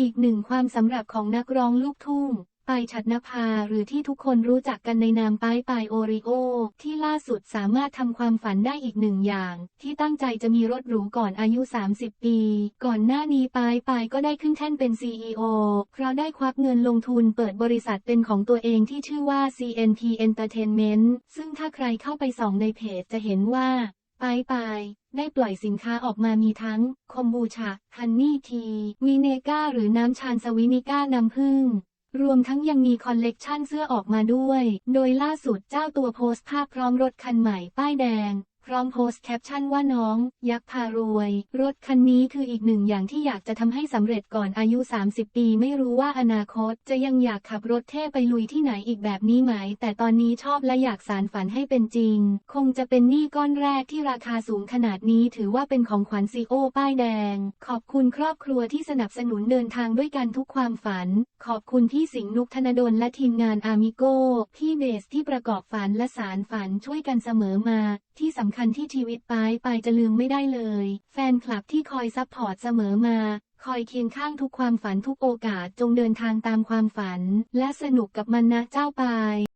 อีกหนึ่งความสำหรับของนักร้องลูกทุ่งปายชัดนภาหรือที่ทุกคนรู้จักกันในนามป้ายปายโอริโอ ที่ล่าสุดสามารถทำความฝันได้อีกหนึ่งอย่าง ที่ตั้งใจจะมีรถหรูก่อนอายุ 30 ปี ก่อนหน้านี้ปายปายก็ได้ขึ้นแท่นเป็น CEO เพราะได้ควักเงินลงทุนเปิดบริษัทเป็นของตัวเองที่ชื่อว่า CNT Entertainment ซึ่งถ้าใครเข้าไปส่องในเพจจะเห็นว่า ปายปายได้ปล่อยสินค้าออกมามีทั้ง คอมบูชา ฮันนี่ทีวีเนก้าหรือน้ำชานสวินิก้าน้ำผึ้งรวมทั้งยังมีคอลเลกชันเสื้อออกมาด้วย โดยล่าสุดเจ้าตัวโพสต์ภาพพร้อมรถคันใหม่ป้ายแดง ร้อมโพสต์แคปชั่นว่าน้อง ยักษ์พารวย รถคันนี้คืออีกหนึ่งอย่างที่อยากจะทำให้สำเร็จก่อนอายุ 30 ปีไม่รู้ว่าอนาคต จะยังอยากขับรถเท่ไปลุยที่ไหนอีกแบบนี้ไหม แต่ตอนนี้ชอบและอยากสารฝันให้เป็นจริง คงจะเป็นหนี้ก้อนแรกที่ราคาสูงขนาดนี้ถือว่าเป็นของขวัญซีโอป้ายแดง ขอบคุณครอบครัวที่สนับสนุนเดินทางด้วยกันทุกความฝัน ขอบคุณพี่สิงห์นุกธนดลและทีมงานอามิโกพี่เบสที่ประกอบฝันและสารฝันช่วยกันเสมอมา ที่สำคัญที่ชีวิตปายปายจะลืมไม่ได้เลย แฟนคลับที่คอยซัพพอร์ตเสมอมา คอยเคียงข้างทุกความฝันทุกโอกาสจงเดินทางตามความฝัน และสนุกกับมันนะเจ้าปาย